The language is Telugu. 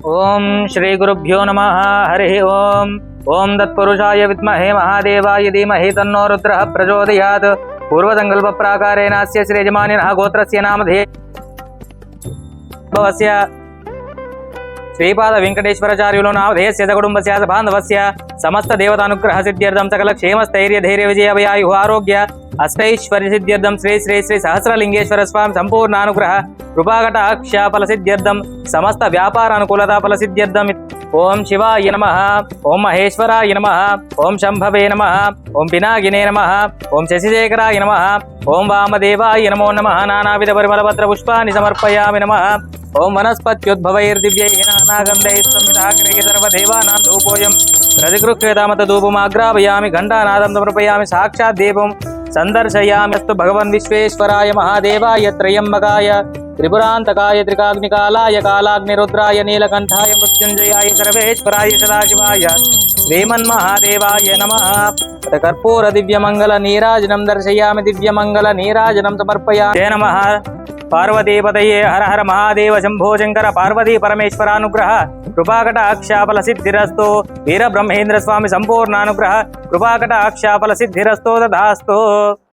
ఓం శ్రీ గురుభ్యో నమ హరి ఓం ఓం తత్పురుషాయ విద్మహే మహాదేవాయ ధీమహి తన్నో రుద్ర ప్రచోదయాత్ పూర్వసంకల్ప ప్రాకారేణ అస్య శ్రీయజమానినః గోత్రస్య నామధే భవస్య శ్రీపాద వెంకటేశ్వరాచార్యులు నామధేయస్య స కుటుంబస్య స బాంధవస్య సమస్త దేవతానుగ్రహ సిద్ధ్యర్థం సకల క్షేమ స్థైర్య ధైర్య విజయ అభయాయు ఆరోగ్య అష్టైశ్వర్య సిద్ధ్యర్థం శ్రీ శ్రీ శ్రీ సహస్రలింగేశ్వర స్వామి సంపూర్ణ అనుగ్రహ కృపాకటాక్ష ఫల సిద్ధ్యర్థం సమస్త వ్యాపార అనుకూలత ఫల సిద్ధ్యర్థం. ఓం శివాయ నమ ఓం మహేశ్వరాయ నమ ఓం శంభవే నమ ఓం పినాగినే నమ ఓం శశిశేఖరాయ నమ ఓం వామదేవాయ నమో నమ నానావిధ పరిమళపత్ర పుష్పాన్ని సమర్పయామి నమ. ఓం వనస్పత్యుద్భవైర్దివ్యై నానాగంధై సంవిధాగ్రహి సర్వదేవానాం ధూపోయం. ప్రతిగృహ్యతామత ధూపమాగ్రాపయామి ఘంటానాదం సమర్పయామి సాక్షాత్ దీపం. సందర్శయామ్యస్తు భగవన్ విశ్వేశ్వరాయ మహాదేవాయ త్రయంబకాయ త్రిపురాంతకాయ త్రికాగ్నికాలాయ కాలాగ్నిరుద్రాయ నీలకంఠాయ మృత్యుంజయాయ సర్వేశ్వరాయ సదాశివాయ శ్రీమన్మహాదేవాయ నమ. కర్పూర దివ్యమంగళ నీరాజనం దర్శయామి దివ్యమంగళ నీరాజనం సమర్పయామి. నమ. पार्वती पार्वतीपतये हर हर महादेव शंभो शंकर पार्वती परमेश्वरानुग्रह कृपाकट अक्षापल सिद्धिस्तो वीर ब्रह्मेन्द्र स्वामी संपूर्णानुग्रह कृपाकट अक्षापल सिद्धिस्तो दधास्तो।